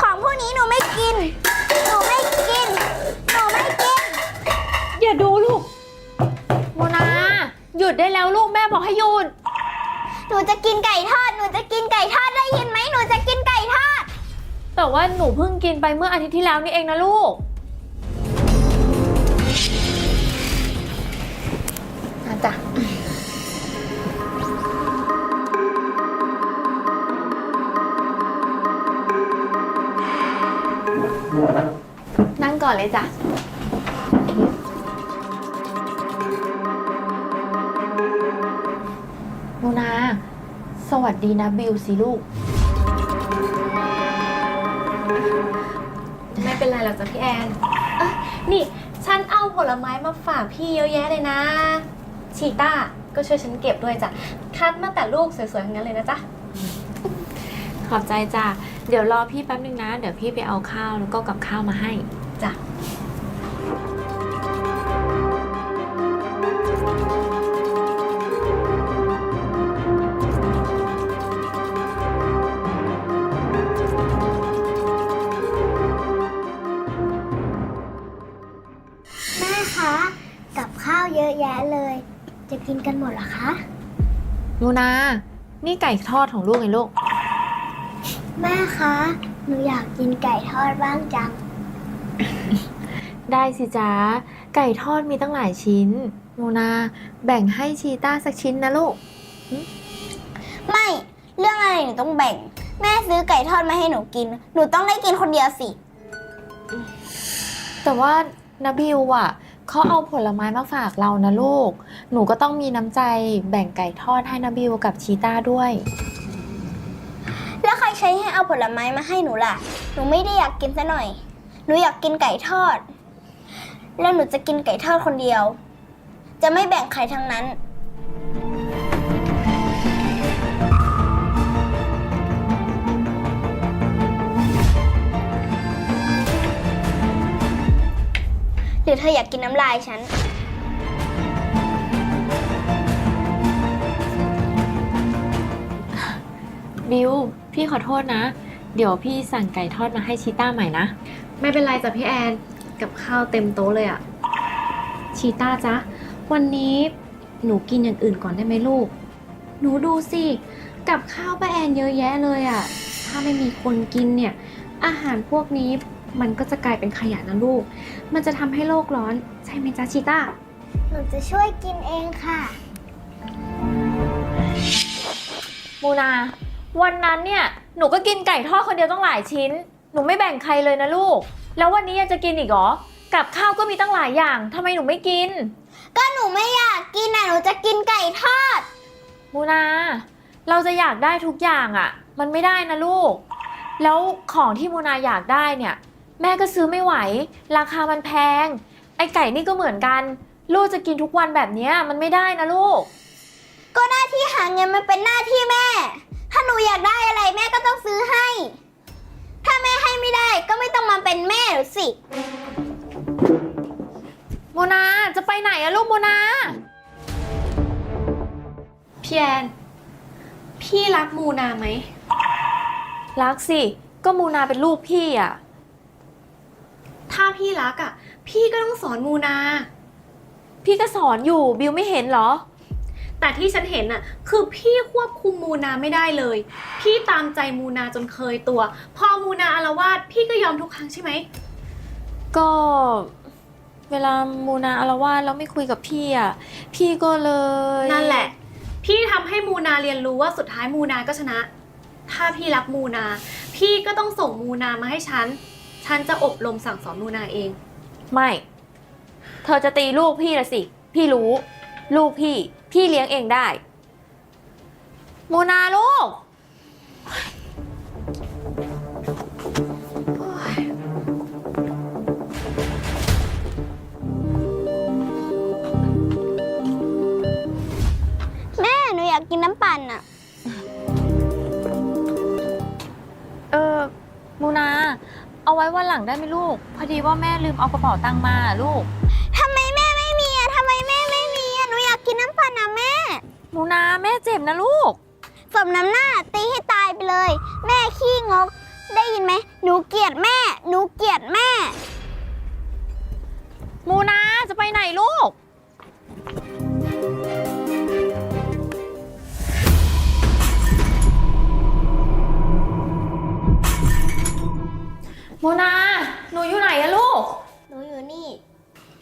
ของพวกนี้หนูไม่กิน หนูไม่กิน หนูไม่กิน อย่าดูลูกโมนา หยุดได้แล้วลูกแม่บอกให้หยุด หนูจะกินไก่ทอด หนูจะกินไก่ทอดได้ยินไหม หนูจะกินไก่ทอด แต่ว่าหนูเพิ่งกินไปเมื่ออาทิตย์ที่แล้วนี่เองนะลูกอาจ้ะ นั่งก่อนเลยจ้ะโมนา สวัสดีนะบิวสิลูก ไม่เป็นไรหรอกจ้ะพี่แอนเอ้ยนี่ ฉันเอาผลไม้มาฝากพี่เยอะแยะเลยนะ ชีต้าก็ช่วยฉันเก็บด้วยจ้ะ คัดมาแต่ลูกสวยๆทั้งนั้นเลยนะจ๊ะ ขอบใจจ้ะ เดี๋ยวรอพี่แป๊บนึงนะ เดี๋ยวพี่ไปเอาข้าวแล้วก็กับข้าวมาให้ จ้ะแม่คะกับข้าวเยอะแยะเลย จะกินกันหมดเหรอคะโมนา นี่ไก่ทอดของลูกไงลูก แม่คะ หนูอยากกินไก่ทอดบ้างจัง ได้สิจ๊ะ ไก่ทอดมีตั้งหลายชิ้น โมนา แบ่งให้ชีต้าสักชิ้นนะลูก ไม่ เรื่องอะไรหนูต้องแบ่ง แม่ซื้อไก่ทอดมาให้หนูกิน หนูต้องได้กินคนเดียวสิ แต่ว่านาบิวอะเขาเอาผลไม้มาฝากเรานะลูก หนูก็ต้องมีน้ำใจแบ่งไก่ทอดให้นาบิวกับชีต้าด้วย แล้วใครใช้ให้เอาผลไม้มาให้หนูล่ะ หนูไม่ได้อยากกินซะหน่อย หนูอยากกินไก่ทอด แล้วหนูจะกินไก่ทอดคนเดียว จะไม่แบ่งใครทั้งนั้น หรือเธออยากกินน้ำลายฉัน บิวพี่ขอโทษนะ เดี๋ยวพี่สั่งไก่ทอดมาให้ชีต้าใหม่นะ ไม่เป็นไรจ้ะพี่แอน กับข้าวเต็มโต๊ะเลยอะชีต้าจ๊ะ วันนี้หนูกินอย่างอื่นก่อนได้ไหมลูก หนูดูสิ กับข้าวป้าแอนเยอะแยะเลยอะถ้าไม่มีคนกินเนี่ย อาหารพวกนี้มันก็จะกลายเป็นขยะนะลูก มันจะทำให้โลกร้อน ใช่ไหมจ๊ะชีต้า หนูจะช่วยกินเองค่ะ มูนา วันนั้นเนี่ย หนูก็กินไก่ทอดคนเดียวต้องหลายชิ้น หนูไม่แบ่งใครเลยนะลูก แล้ววันนี้ยังจะกินอีกเหรอ กับข้าวก็มีตั้งหลายอย่างทำไมหนูไม่กิน ก็หนูไม่อยากกินอะหนูจะกินไก่ทอด มูนา เราจะอยากได้ทุกอย่างอะ่ะ มันไม่ได้นะลูก แล้วของที่มูนาอยากได้เนี่ย แม่ก็ซื้อไม่ไหว ราคามันแพง ไอไก่นี่ก็เหมือนกัน ลูกจะกินทุกวันแบบเนี้ยมันไม่ได้นะลูก ก็หน้าที่หาเงินมันเป็นหน้าที่แม่ ถ้าหนูอยากได้อะไรแม่ก็ต้องซื้อให้ ถ้าแม่ให้ไม่ได้ก็ไม่ต้องมาเป็นแม่หรือสิ โมนาจะไปไหนอะลูกโมนาพี่แอนพี่รักมูนาไหม รักสิ ก็มูนาเป็นลูกพี่อะถ้าพี่รักอะพี่ก็ต้องสอนมูนา พี่ก็สอนอยู่บิวไม่เห็นเหรอ แต่ที่ฉันเห็นน่ะคือพี่ควบคุมมูนาไม่ได้เลย พี่ตามใจมูนาจนเคยตัว พอมูนาอารวาสพี่ก็ยอมทุกครั้งใช่ไหม ก็เวลามูนาอารวาสแล้วไม่คุยกับพี่อะพี่ก็เลยนั่นแหละ พี่ทำให้มูนาเรียนรู้ว่าสุดท้ายมูนาก็ชนะ ถ้าพี่รักมูนา พี่ก็ต้องส่งมูนามาให้ฉัน ฉันจะอบรมสั่งสอนมูนาเอง ไม่ เธอจะตีลูกพี่ละสิ พี่รู้ ลูกพี่ พี่เลี้ยงเองได้มูนาลูก แม่หนูอยากกินน้ำปั่นอะเออมูนา เอาไว้วันหลังได้ไหมลูก พอดีว่าแม่ลืมเอากระเป๋าตังค์มาลูก มูนาแม่เจ็บนะลูก สมน้ำหน้าตีให้ตายไปเลย แม่ขี้งก ได้ยินไหมเกลียดแม่ หนูเกลียดแม่มูนาจะไปไหนลูกโมนา หนูอยู่ไหนอะลูก หนูอยู่นี่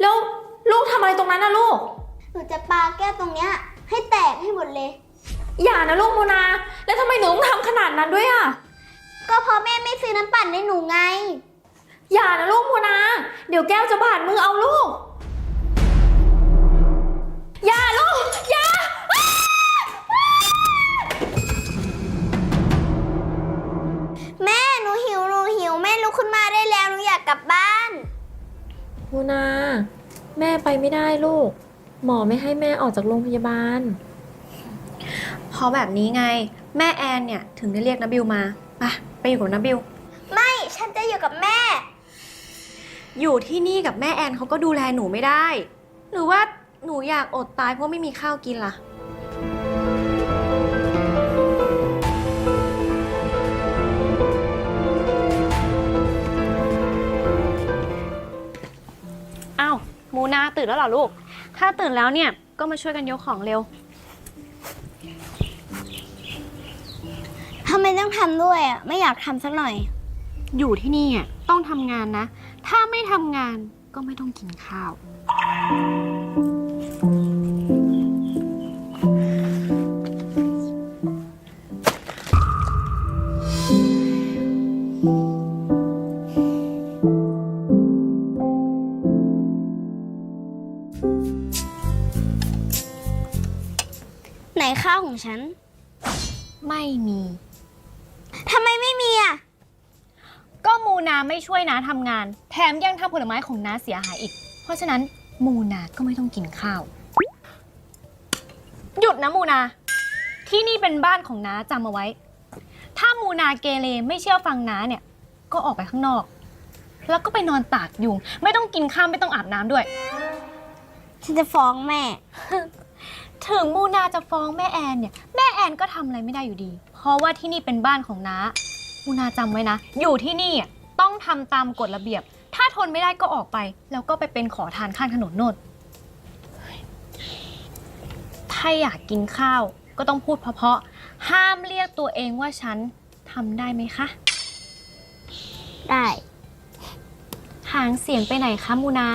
แล้วลูกทำอะไรตรงนั้นนะลูก หนูจะปาแก้วตรงเนี้ย ให้แตกให้หมดเลย อย่านะลูกโมนา แล้วทำไมหนูต้องทำขนาดนั้นด้วยอะก็เพราะแม่ไม่ซื้อน้ำปั่นให้หนูไง อย่านะลูกโมนา เดี๋ยวแก้วจะบาดมือเอาลูก อย่าลูก อย่า แม่หนูหิวหนูหิวแม่ลุกขึ้นมาได้แล้วหนูอยากกลับบ้าน โมนา แม่ไปไม่ได้ลูก หมอไม่ให้แม่ออกจากโรงพยาบาล เพราะแบบนี้ไง แม่แอนเนี่ยถึงได้เรียกนบิวมาไปไปอยู่กับนบิว ไม่ฉันจะอยู่กับแม่ อยู่ที่นี่กับแม่แอนเขาก็ดูแลหนูไม่ได้ หรือว่าหนูอยากอดตายเพราะไม่มีข้าวกินล่ะ อ้าวมูนาตื่นแล้วเหรอลูก ถ้าตื่นแล้วเนี่ยก็มาช่วยกันยกของเร็วำไมต้องทำด้วยอะ ไม่อยากทำสักหน่อย อยู่ที่นี่อะต้องทำงานนะ ถ้าไม่ทำงานก็ไม่ต้องกินข้าว ไหนข้าวของฉัน นาไม่ช่วยน้าทำงาน แถมยังทำผลไม้ของน้าเสียหายอีก เพราะฉะนั้นมูนาก็ไม่ต้องกินข้าว หยุดนะมูนา ที่นี่เป็นบ้านของน้าจำเอาไว้ ถ้ามูนาเกเรไม่เชื่อฟังน้าเนี่ย ก็ออกไปข้างนอก แล้วก็ไปนอนตากยุง ไม่ต้องกินข้าวไม่ต้องอาบน้ำด้วย ฉันจะฟ้องแม่ ถึงมูนาจะฟ้องแม่แอนเนี่ย แม่แอนก็ทำอะไรไม่ได้อยู่ดี เพราะว่าที่นี่เป็นบ้านของน้า มูนาจำไว้นะ อยู่ที่นี่อะ ต้องทำตามกฎระเบียบ ถ้าทนไม่ได้ก็ออกไป แล้วก็ไปเป็นขอทานข้างถนนโนดถ้าอยากกินข้าวก็ต้องพูดเพราะๆห้ามเรียกตัวเองว่าฉันทำได้ไหมคะ ได้ หางเสียงไปไหนคะมูนา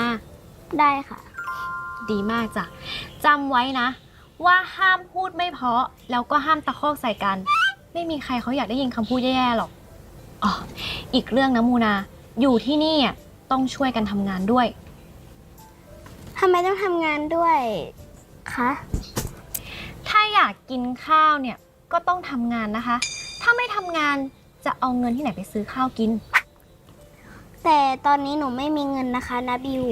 ได้ค่ะ ดีมากจ้ะจำไว้นะ ว่าห้ามพูดไม่เพราะ แล้วก็ห้ามตะคอกใส่กัน ไม่มีใครเขาอยากได้ยินคำพูดแย่ๆหรอก อ๋ออีกเรื่องนะมูนา อยู่ที่นี่อะต้องช่วยกันทำงานด้วย ทำไมต้องทำงานด้วยคะ ถ้าอยากกินข้าวเนี่ยก็ต้องทำงานนะคะ ถ้าไม่ทำงานจะเอาเงินที่ไหนไปซื้อข้าวกิน แต่ตอนนี้หนูไม่มีเงินนะคะนาบิว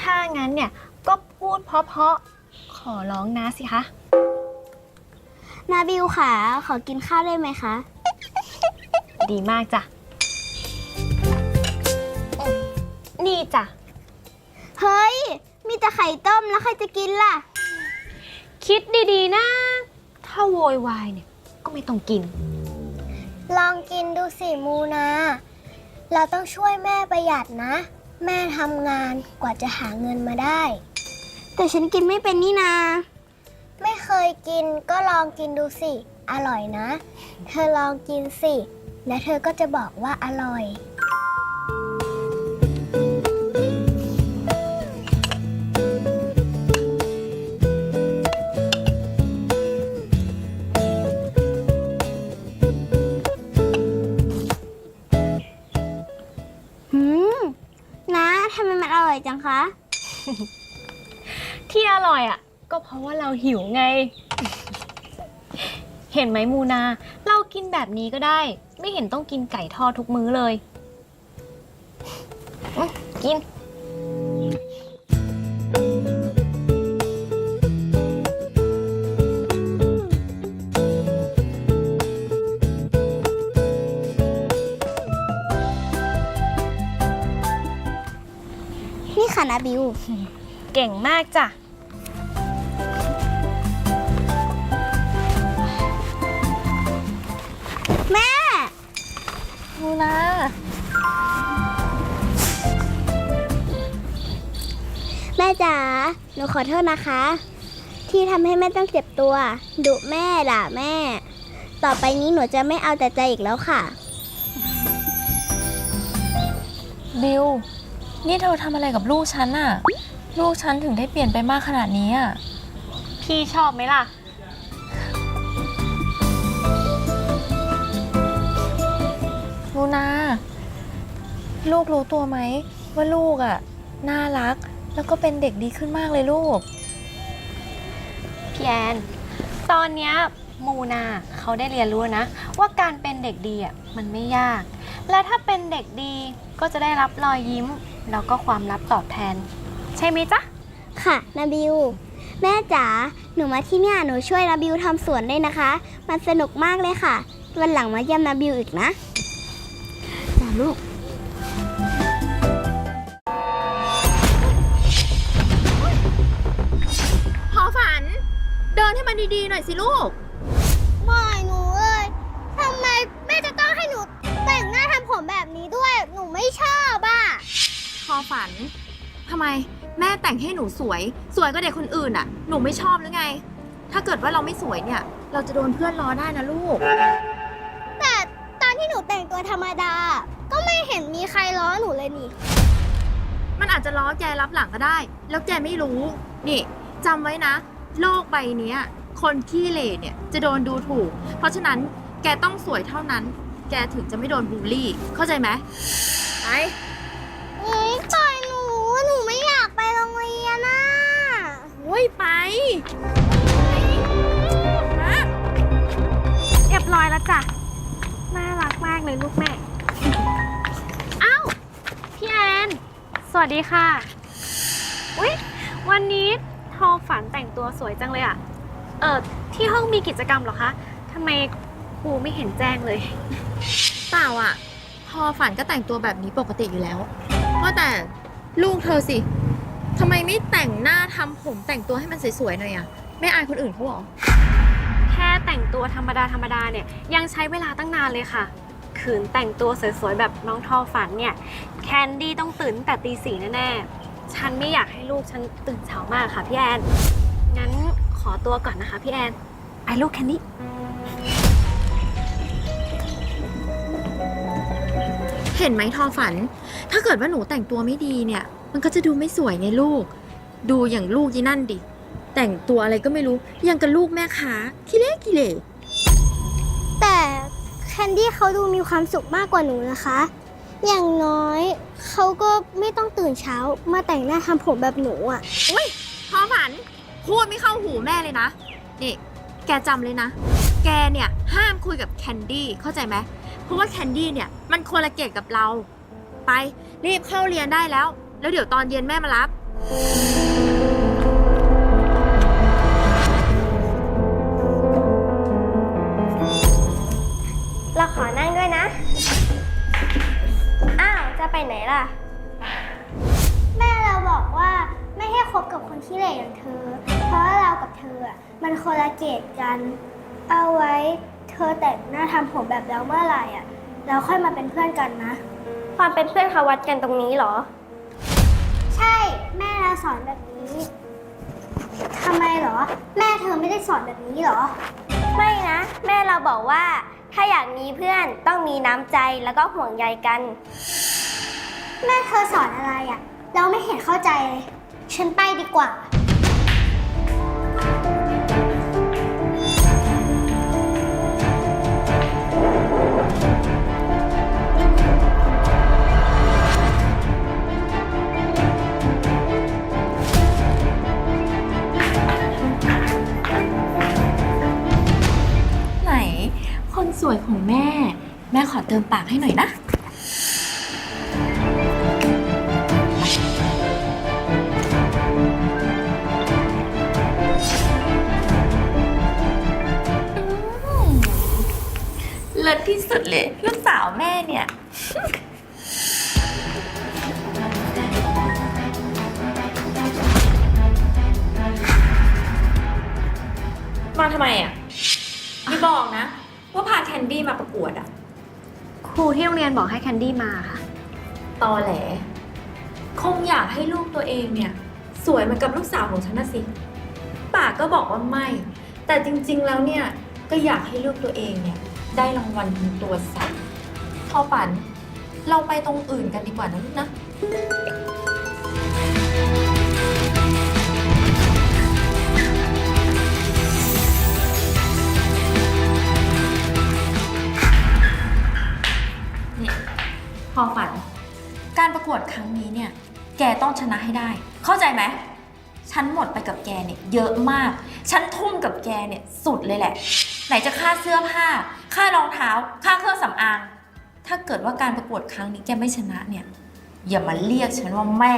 ถ้างั้นเนี่ยก็พูดเพราะๆขอร้องนะสิคะ นาบิวค่ะขอกินข้าวได้ไหมคะ ดีมากจ้ะ นี่จ้ะ เฮ้ย มีแต่ไข่ต้มแล้วใครจะกินล่ะ คิดดีๆนะ ถ้าโวยวายเนี่ย ก็ไม่ต้องกิน ลองกินดูสิมูนา เราต้องช่วยแม่ประหยัดนะ แม่ทำงานกว่าจะหาเงินมาได้ แต่ฉันกินไม่เป็นนี่นา ไม่เคยกินก็ลองกินดูสิ อร่อยนะ เธอลองกินสิ และเธอก็จะบอกว่าอร่อย หืมนะทำไมมันอร่อยจังคะ ที่อร่อยอะ ก็เพราะว่าเราหิวไง เห็นไหมมูนา เรากินแบบนี้ก็ได้ ไม่เห็นต้องกินไก่ทอดทุกมื้อเลยอื้อกิน นี่ค่ะนาบิว เก่งมากจ้ะ หนูขอโทษนะคะ ที่ทำให้แม่ต้องเจ็บตัว ดุแม่ด่าแม่ ต่อไปนี้หนูจะไม่เอาแต่ใจอีกแล้วค่ะ บิว นี่เธอทำอะไรกับลูกฉันอะลูกฉันถึงได้เปลี่ยนไปมากขนาดนี้อะพี่ชอบไหมล่ะมูนา ลูกรู้ตัวไหมว่าลูกอะน่ารัก แล้วก็เป็นเด็กดีขึ้นมากเลยลูก พี่แอน ตอนเนี้ยมูนาเขาได้เรียนรู้นะ ว่าการเป็นเด็กดีอะมันไม่ยาก และถ้าเป็นเด็กดีก็จะได้รับรอยยิ้ม แล้วก็ความรับตอบแทน ใช่ไหมจ๊ะ ค่ะนาบิว แม่จ๋าหนูมาที่เนี่ยหนูช่วยนาบิวทำสวนด้วยนะคะ มันสนุกมากเลยค่ะ วันหลังมาเยี่ยมนาบิวอีกนะ จ้าลูก ดินให้มันดีๆหน่อยสิลูกไม่หนูเอ้ยทำไมแม่จะต้องให้หนูแต่งหน้าทำผมแบบนี้ด้วย หนูไม่ชอบอะพอฝันทำไมแม่แต่งให้หนูสวย สวยก็เด็กคนอื่นอะ หนูไม่ชอบหรือไง ถ้าเกิดว่าเราไม่สวยเนี่ย เราจะโดนเพื่อนล้อได้นะลูก แต่ตอนที่หนูแต่งตัวธรรมดา ก็ไม่เห็นมีใครล้อหนูเลยนี่ มันอาจจะล้อแกรับหลังก็ได้ แล้วแกไม่รู้ นี่จำไว้นะ โลกใบเนี้ยคนขี้เหร่เนี่ยจะโดนดูถูก เพราะฉะนั้นแกต้องสวยเท่านั้น แกถึงจะไม่โดนบูลลี่ เข้าใจไหมไปอุ้ยปล่อยหนู หนูไม่อยากไปโรงเรียนน่ะโอ้ยไปนะเรียบร้อยแล้วจ้ะ น่ารักมากเลยลูกแม่อ้าวพี่แอน สวัสดีค่ะ อุ๊ย วันนี้ ทอฝันแต่งตัวสวยจังเลยอะเออที่ห้องมีกิจกรรมเหรอคะทำไมครูไม่เห็นแจ้งเลย เปล่าอะ พอฝันก็แต่งตัวแบบนี้ปกติอยู่แล้วว่าแต่ลูกเธอสิทำไมไม่แต่งหน้าทำผมแต่งตัวให้มันสวยๆหน่อยอะ ไม่อายคนอื่นเขาเหรอ แค่แต่งตัวธรรมดาธรรมดาเนี่ย ยังใช้เวลาตั้งนานเลยค่ะ ขืนแต่งตัวสวยๆแบบน้องทอฝันเนี่ย แคนดี้ต้องตื่นตั้งแต่ตีสี่แน่ๆ ฉันไม่อยากให้ลูกฉันตื่นเช้ามากค่ะพี่แอน งั้นขอตัวก่อนนะคะพี่แอน ไอ้ลูกแคนดี้ เห็นไหมทอฝัน ถ้าเกิดว่าหนูแต่งตัวไม่ดีเนี่ย มันก็จะดูไม่สวยไงลูก ดูอย่างลูกยี่นั่นดิ แต่งตัวอะไรก็ไม่รู้ ยังกับลูกแม่ค้าขี้เละขี้เละแต่แคนดี้เขาดูมีความสุขมากกว่าหนูนะคะ อย่างน้อย เขาก็ไม่ต้องตื่นเช้ามาแต่งหน้าทำผมแบบหนูอะทอฝัน พูดไม่เข้าหูแม่เลยนะ นี่ แกจำเลยนะ แกเนี่ยห้ามคุยกับแคนดี้เข้าใจไหม เพราะว่าแคนดี้เนี่ยมันคนละเกตกับเรา ไปรีบเข้าเรียนได้แล้ว แล้วเดี๋ยวตอนเย็นแม่มารับ เราขอนั่งด้วยนะอ้าวจะ ไปไหนล่ะ แม่เราบอกว่าไม่ให้คบกับคนที่เหล่อย่างเธอ เพราะว่าเรากับเธออะมันคนละเกตกัน เอาไว้เธอแต่งหน้าทำผมแบบเราเมื่อไหร่อะ เราค่อยมาเป็นเพื่อนกันนะ ความเป็นเพื่อนเขาวัดกันตรงนี้เหรอ ใช่แม่เราสอนแบบนี้ทำไมเหรอ แม่เธอไม่ได้สอนแบบนี้เหรอ ไม่นะ แม่เราบอกว่า ถ้าอยากมีเพื่อนต้องมีน้ำใจแล้วก็ห่วงใยกัน แม่เธอสอนอะไรอะ่ะ เราไม่เห็นเข้าใจเลยฉันไปดีกว่า ไหน คนสวยของแม่ แม่ขอเติมปากให้หน่อยนะ เลิศที่สุดเลย ลูกสาวแม่เนี่ย มาทำไมอะไม่บอกนะ ว่าพาแคนดี้มาประกวดอะคครูที่โรงเรียนบอกให้แคนดี้มาค่ะ ตอแหล คงอยากให้ลูกตัวเองเนี่ย สวยเหมือนกับลูกสาวของฉันนะสิปากก็บอกว่าไม่ แต่จริงๆแล้วเนี่ย ก็อยากให้ลูกตัวเองเนี่ย ได้รางวัลเป็นตัวสัตว์ทอฝัน เราไปตรงอื่นกันดีกว่านะลูกนะ นี่พอฝัน การประกวดครั้งนี้เนี่ย แกต้องชนะให้ได้ เข้าใจไหม ฉันหมดไปกับแกเนี่ยเยอะมาก ฉันทุ่มกับแกเนี่ยสุดเลยแหละ ไหนจะค่าเสื้อผ้า ค่ารองเท้า ค่าเครื่องสำอาง ถ้าเกิดว่าการประกวดครั้งนี้แกไม่ชนะเนี่ย อย่ามาเรียกฉันว่าแม่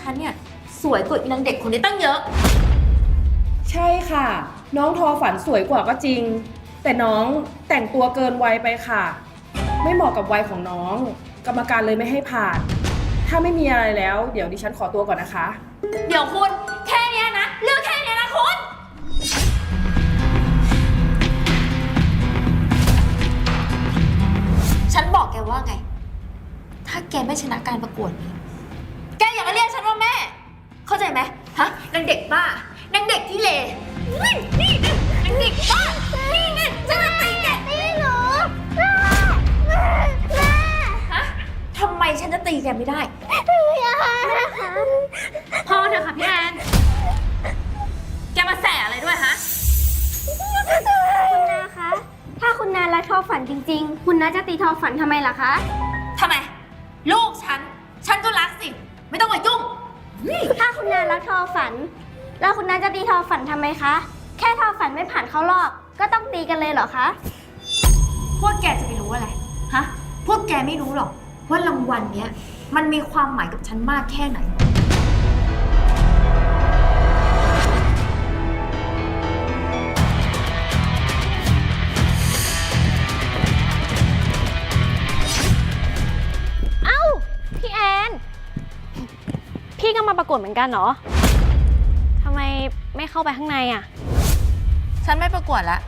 ฉันเนี่ยสวยกว่าอีนางเด็กคนนี้ตั้งเยอะ ใช่ค่ะ น้องทอฝันสวยกว่าก็จริง แต่น้องแต่งตัวเกินวัยไปค่ะ ไม่เหมาะกับวัยของน้อง กรรมการเลยไม่ให้ผ่าน ถ้าไม่มีอะไรแล้ว เดี๋ยวดิฉันขอตัวก่อนนะคะ เดี๋ยวคุณแค่เนี้ยนะเรื่องแค่เนี้ยนะคุณ ฉันบอกแกว่าไง ถ้าแกไม่ชนะการประกวดนี้แก อย่ามาเรียกฉันว่าแม่ เข้าใจไหมฮะนางเด็กบ้านางเด็กที่เลนี่นี่นี่นางเด็กบ้านี่นี่ฉันจะตีแกนี่หนูแม่แม่แม่ฮะทำไมฉันจะตีแกไม่ได้อย่าพอเถอะค่ะพี่แอนแกมาแสอะไรด้วยฮะคุณนาคะ ถ้าคุณนารักทอฝันจริง ๆ คุณนาจะตีทอฝันทำไมล่ะคะ รักทอฝัน แล้วคุณนาจะตีทอฝันทำไมคะ แค่ทอฝันไม่ผ่านเข้ารอบ ก็ต้องตีกันเลยเหรอคะ พวกแกจะไปรู้อะไร ฮะ พวกแกไม่รู้หรอกว่ารางวัลเนี้ย มันมีความหมายกับฉันมากแค่ไหน พี่ก็มาประกวดเหมือนกันเหรอทำไมไม่เข้าไปข้างในอะ ฉันไม่ประกวดละ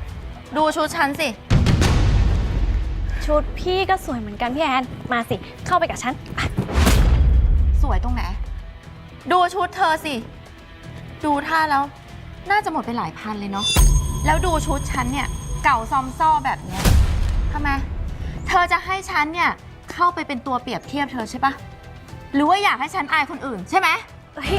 ดูชุดฉันสิ ชุดพี่ก็สวยเหมือนกันพี่แอน มาสิ เข้าไปกับฉันอะสวยตรงไหน ดูชุดเธอสิ ดูท่าแล้ว น่าจะหมดไปหลายพันเลยเนาะ แล้วดูชุดฉันเนี่ย เก่าซอมซ่อแบบเนี้ยทำไม เธอจะให้ฉันเนี่ย เข้าไปเป็นตัวเปรียบเทียบเธอใช่ปะ หรือว่าอยากให้ฉันอายคนอื่น ใช่ไหมเฮ้ย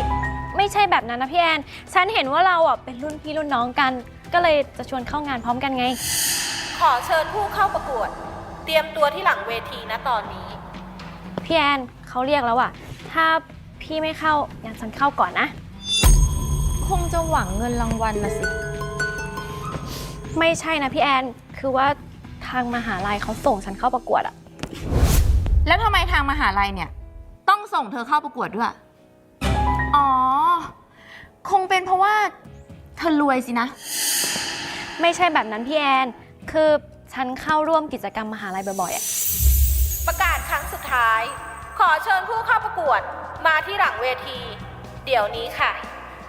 ไม่ใช่แบบนั้นนะพี่แอน ฉันเห็นว่าเราอะเป็นรุ่นพี่รุ่นน้องกัน ก็เลยจะชวนเข้างานพร้อมกันไง ขอเชิญผู้เข้าประกวด เตรียมตัวที่หลังเวทีนะตอนนี้ พี่แอนเขาเรียกแล้วอะ ถ้าพี่ไม่เข้างั้นฉันเข้าก่อนนะ คงจะหวังเงินรางวัลนะสิ ไม่ใช่นะพี่แอน คือว่าทางมหาลัยเขาส่งฉันเข้าประกวดอะ แล้วทำไมทางมหาลัยเนี่ย ต้องส่งเธอเข้าประกวดด้วย อ๋อ คงเป็นเพราะว่า เธอรวยสินะ ไม่ใช่แบบนั้นพี่แอน คือฉันเข้าร่วมกิจกรรมมหาลัยบ่อยๆอะประกาศครั้งสุดท้าย ขอเชิญผู้เข้าประกวดมาที่หลังเวที เดี๋ยวนี้ค่ะ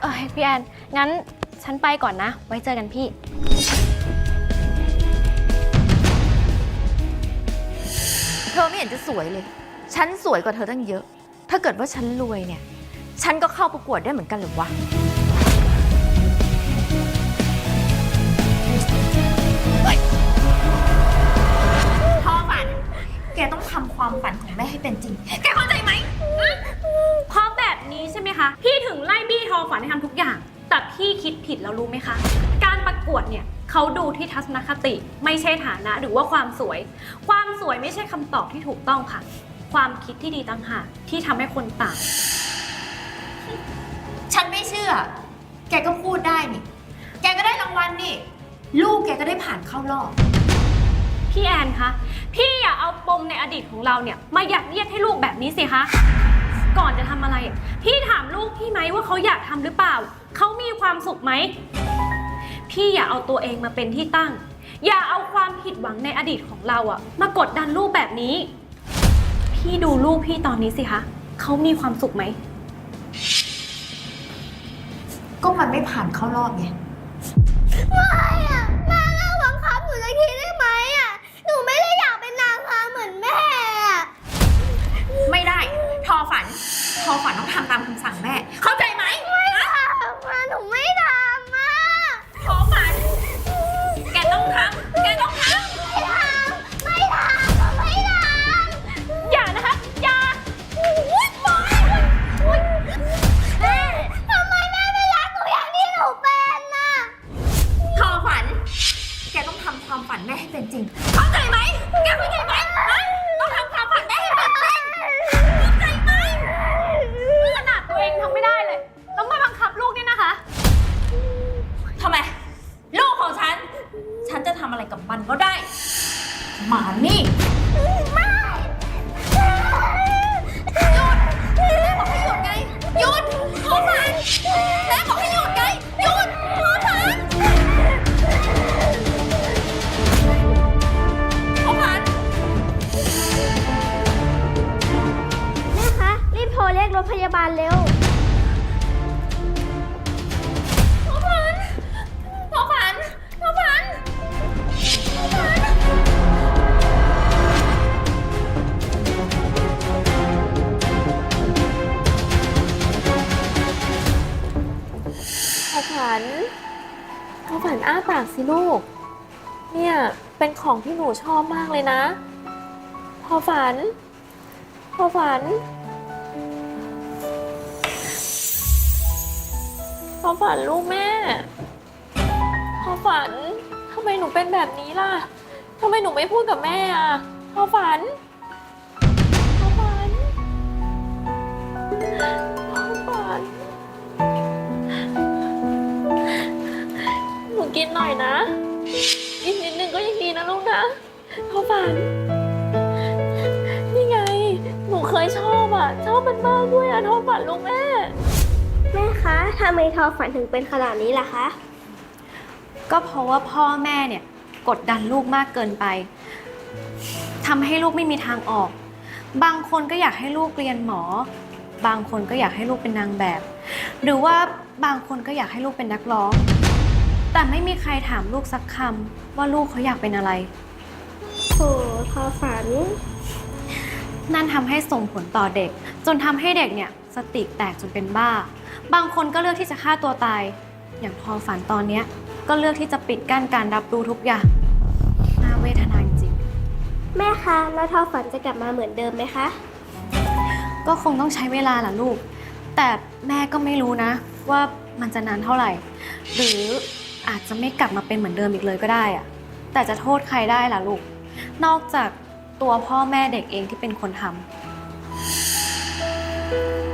เอ้ยพี่แอน งั้นฉันไปก่อนนะ ไว้เจอกันพี่ เธอไม่เห็นจะสวยเลย ฉันสวยกว่าเธอตั้งเยอะ ถ้าเกิดว่าฉันรวยเนี่ย ฉันก็เข้าประกวดได้เหมือนกันหรือวะ พ่อฝัน แกต้องทำความฝันของแม่ให้เป็นจริง แกเข้าใจไหม เพราะแบบนี้ใช่ไหมคะ พี่ถึงไล่บี้ทอฝันให้ทำทุกอย่าง แต่พี่คิดผิดแล้วรู้ไหมคะ การประกวดเนี่ยเขาดูที่ทัศนคติ ไม่ใช่ฐานะหรือว่าความสวย ความสวยไม่ใช่คำตอบที่ถูกต้องค่ะ ความคิดที่ดีต่างหากที่ทำให้คนต่าง ฉันไม่เชื่อ แกก็พูดได้นี่ แกก็ได้รางวัลนี่ ลูกแกก็ได้ผ่านเข้ารอบ พี่แอนคะ พี่อย่าเอาปมในอดีตของเราเนี่ย มายัดเยียดให้ลูกแบบนี้สิคะ ก่อนจะทำอะไรอะพี่ถามลูกพี่ไหมว่าเขาอยากทำหรือเปล่า เขามีความสุขไหม พี่อย่าเอาตัวเองมาเป็นที่ตั้ง อย่าเอาความผิดหวังในอดีตของเราอะมากดดันลูกแบบนี้ พี่ดูลูกพี่ตอนนี้สิคะ เขามีความสุขไหม ก็มันไม่ผ่านเข้ารอบไง ไม่อะแม่เลิกบังคับหนูสักทีได้ไหมอะหนูไม่ได้อยากเป็นนางฟ้าเหมือนแม่อะไม่ได้ ทอฝัน ทอฝันต้องทำตามคำสั่งแม่ เข้าใจ ถพยาบาลเร็วทอฝันทอฝันทอฝันทอฝันทอฝันทอฝันอ้าปากสิลูก เนี่ยเป็นของที่หนูชอบมากเลยนะทอฝันทอฝัน ทอฝันลูกแม่พอฝันทำไมหนูเป็นแบบนี้ล่ะทำไมหนูไม่พูดกับแม่อะพอฝันพอฝันพอฝัน หนูกินหน่อยนะ กินนิดนึงก็ยังดีนะลูกนะพอฝัน นี่ไง หนูเคยชอบอะ ชอบมันมากด้วยอะทอฝันลูกแม่ คะทำไมทอฝันถึงเป็นขนาดนี้ล่ะคะ ก็เพราะว่าพ่อแม่เนี่ยกดดันลูกมากเกินไปทำให้ลูกไม่มีทางออก บางคนก็อยากให้ลูกเรียนหมอ บางคนก็อยากให้ลูกเป็นนางแบบ หรือว่าบางคนก็อยากให้ลูกเป็นนักร้อง แต่ไม่มีใครถามลูกสักคำว่าลูกเขาอยากเป็นอะไรโถทอฝัน นั่นทำให้ส่งผลต่อเด็ก จนทำให้เด็กเนี่ยสติแตกจนเป็นบ้า บางคนก็เลือกที่จะฆ่าตัวตาย อย่างพอฝันตอนเนี้ยก็เลือกที่จะปิดกั้นการรับรู้ทุกอย่างน่าเวทนาจริงแม่คะแล้วทอฝันจะกลับมาเหมือนเดิมไหมคะ ๆก็คงต้องใช้เวลาล่ะลูก แต่แม่ก็ไม่รู้นะ ว่ามันจะนานเท่าไหร่ หรืออาจจะไม่กลับมาเป็นเหมือนเดิมอีกเลยก็ได้อะแต่จะโทษใครได้ล่ะลูก นอกจากตัวพ่อแม่เด็กเองที่เป็นคนทำ thank you